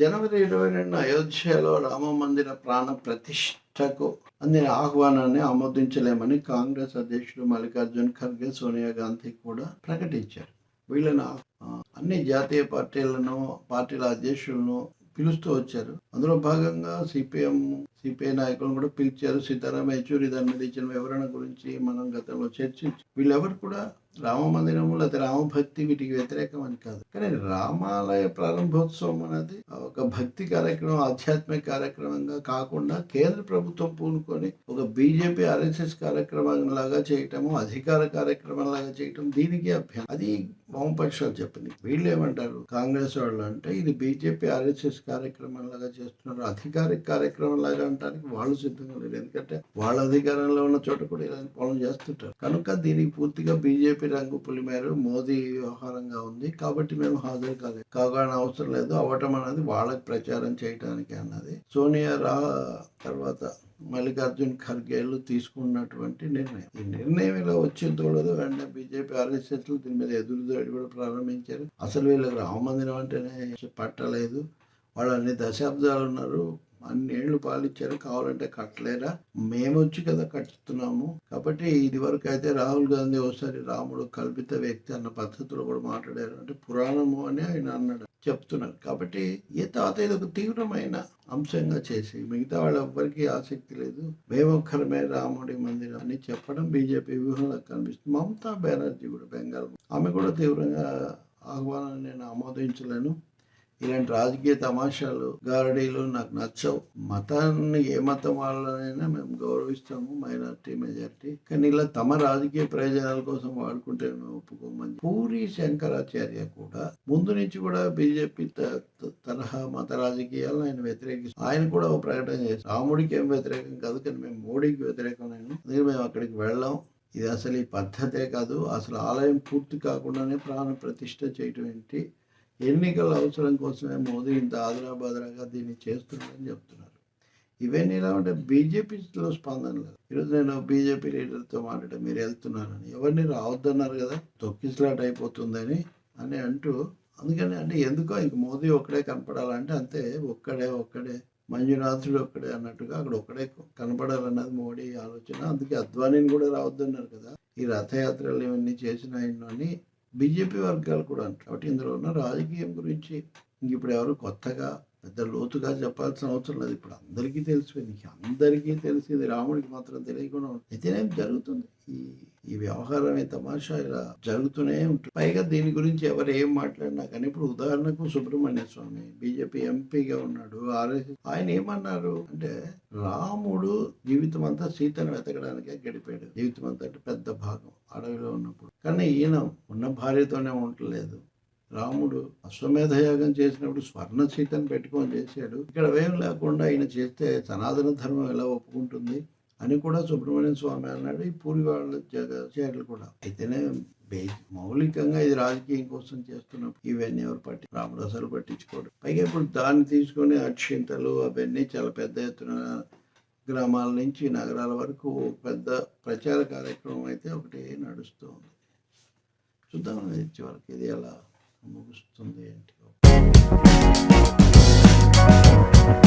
జనవరి ఇరవై రెండు అయోధ్యలో రామ మందిర ప్రాణ ప్రతిష్టకు అందిన ఆహ్వానాన్ని ఆమోదించలేమని కాంగ్రెస్ అధ్యక్షుడు మల్లికార్జున్ ఖర్గే సోనియా గాంధీ కూడా ప్రకటించారు. వీళ్ళను అన్ని జాతీయ పార్టీలను పార్టీల అధ్యక్షులను పిలుస్తూ వచ్చారు. అందులో భాగంగా సిపిఎం సిపిఐ నాయకులను కూడా పిలిచారు. సీతారాం యెచూరి దాని మీద ఇచ్చిన వివరణ గురించి మనం గతంలో చర్చించి వీళ్ళెవరు కూడా రామ మందిరము లేకపోతే రామభక్తి వీటికి వ్యతిరేకం అని కాదు. కానీ రామాలయ ప్రారంభోత్సవం అనేది ఒక భక్తి కార్యక్రమం ఆధ్యాత్మిక కార్యక్రమంగా కాకుండా కేంద్ర ప్రభుత్వం పూనుకొని ఒక బీజేపీ ఆర్ఎస్ఎస్ కార్యక్రమం లాగా చేయటము అధికార కార్యక్రమం లాగా చేయటం దీనికి అభ్యంతరం అది వామపక్షాలు చెప్పింది. వీళ్ళు ఏమంటారు? కాంగ్రెస్ వాళ్ళు అంటే ఇది బీజేపీ ఆర్ఎస్ఎస్ కార్యక్రమం లాగా చేస్తున్నారు. అధికారిక కార్యక్రమం లాగా అంటానికి వాళ్ళు సిద్ధంగా లేరు. ఎందుకంటే వాళ్ళ అధికారంలో ఉన్న చోట కూడా ఇలాంటి పనులు చేస్తుంటారు. కనుక దీనికి పూర్తిగా బీజేపీ రంగు పులిమేరు మోదీ వ్యవహారంగా ఉంది. కాబట్టి మేము హాజరు కాలేదు. కాగానే అవసరం లేదు. అవ్వటం అనేది వాళ్ళకి ప్రచారం చేయడానికి అన్నది. సోనియా రా తర్వాత మల్లికార్జున్ ఖర్గేలు తీసుకున్నటువంటి నిర్ణయం. ఈ నిర్ణయం ఇలా వచ్చిన తోడదు వెంటనే బీజేపీ ఆర్ఎస్ఎస్లు దీని మీద ఎదురుదాడి కూడా ప్రారంభించారు. అసలు వీళ్ళకి రామ మందిరం అంటేనే పట్టలేదు. వాళ్ళు అన్ని దశాబ్దాలు ఉన్నారు. అన్ని ఏళ్ళు పాలించారు కావాలంటే కట్టలేరా? మేము వచ్చి కదా కట్టుతున్నాము. కాబట్టి ఇది వరకు అయితే రాహుల్ గాంధీ ఒకసారి రాముడు కల్పిత వ్యక్తి అన్న పద్ధతిలో కూడా మాట్లాడారు. అంటే పురాణము అని ఆయన అన్నాడు. చెప్తున్నారు. కాబట్టి ఏ తాత ఇది ఒక తీవ్రమైన అంశంగా చేసి మిగతా వాళ్ళు ఎవ్వరికీ ఆసక్తి లేదు మేమొక్కరమే రాముడి మందిరం అని చెప్పడం బీజేపీ వ్యూహంలో కనిపిస్తుంది. మమతా బెనర్జీ కూడా బెంగాల్. ఆమె కూడా తీవ్రంగా ఆహ్వానాన్ని నేను ఆమోదించలేను. ఇలాంటి రాజకీయ తమాషాలు గారడీలు నాకు నచ్చవు. మతాన్ని ఏ మతం వాళ్ళనైనా మేము గౌరవిస్తాము మైనార్టీ మెజారిటీ. కానీ ఇలా తమ రాజకీయ ప్రయోజనాల కోసం వాడుకుంటే మేము ఒప్పుకోమని పూరి శంకరాచార్య కూడా ముందు నుంచి కూడా బీజేపీ తరహా మత రాజకీయాలను ఆయన వ్యతిరేకిస్తారు ఆయన కూడా ఒక ప్రకటన చేశారు. రాముడికి ఏం వ్యతిరేకం కాదు కానీ మేము మోడీకి వ్యతిరేకం నేను అందుకే మేము అక్కడికి వెళ్ళాం. ఇది అసలు ఈ పద్ధతే కాదు. అసలు ఆలయం పూర్తి కాకుండానే ప్రాణ ప్రతిష్ట చేయటం ఏంటి? ఎన్నికల అవసరం కోసమే మోదీ ఇంత ఆదరాబాదరాగా దీన్ని చేస్తున్నాడని చెప్తున్నారు. ఇవన్నీ ఎలా ఉంటే బీజేపీలో స్పందన లేదు. ఈరోజు నేను బీజేపీ లీడర్తో మాట్లాడే మీరు వెళ్తున్నారని. ఎవరిని రావద్దన్నారు కదా తొక్కిసలాట్ అయిపోతుందని అని అంటూ అందుకని అంటే ఎందుకో ఇంక మోదీ ఒక్కడే కనపడాలంటే అంతే ఒక్కడే ఒక్కడే మంజునాథుడు ఒక్కడే అన్నట్టుగా అక్కడ ఒక్కడే కనపడాలన్నది మోడీ ఆలోచన. అందుకే అద్వానీని కూడా రావద్దన్నారు కదా. ఈ రథయాత్రలు ఇవన్నీ చేసిన అని బీజేపీ వర్గాలు కూడా అంటారు కాబట్టి ఇందులో ఉన్న రాజకీయం గురించి ఇంక ఇప్పుడు ఎవరు కొత్తగా పెద్ద లోతుగా చెప్పాల్సిన అవసరం లేదు. ఇప్పుడు అందరికీ తెలిసిపోయింది. అందరికీ తెలిసింది రాముడికి మాత్రం తెలియకుండా అయితేనే జరుగుతుంది. ఈ ఈ వ్యవహారం తమాషా ఇలా జరుగుతూనే ఉంటుంది. పైగా దీని గురించి ఎవరు ఏం మాట్లాడినా కానీ ఇప్పుడు ఉదాహరణకు సుబ్రహ్మణ్య స్వామి బీజేపీ ఎంపీగా ఉన్నాడు ఆర్ఎస్ ఆయన ఏమన్నారు అంటే రాముడు జీవితం అంతా సీతను వెతకడానికే గడిపాడు. జీవితం అంతా అంటే పెద్ద భాగం అడవిలో ఉన్నప్పుడు. కానీ ఈయన ఉన్న భార్యతోనే ఉండలేదు. రాముడు అశ్వమేధ యాగం చేసినప్పుడు స్వర్ణ సీతను పెట్టుకొని చేశాడు. ఇక్కడ వేం లేకుండా ఆయన చేస్తే సనాతన ధర్మం ఎలా ఒప్పుకుంటుంది అని కూడా సుబ్రహ్మణ్య స్వామి అన్నాడు. ఈ పూరి వాళ్ళ జగలు కూడా. అయితేనే బే- మౌలికంగా ఇది రాజకీయం కోసం చేస్తున్నప్పుడు ఇవన్నీ ఎవరు పట్టి రాముడు అసలు పట్టించుకోడు. పైగా ఇప్పుడు దాన్ని తీసుకొని అక్షింతలు అవన్నీ చాలా పెద్ద ఎత్తున గ్రామాల నుంచి నగరాల వరకు పెద్ద ప్రచార కార్యక్రమం అయితే ఒకటి నడుస్తూ ఉంది. చూద్దాం ఇది చివరికి ఇది ఎలా ముగుస్తుంది అంటే.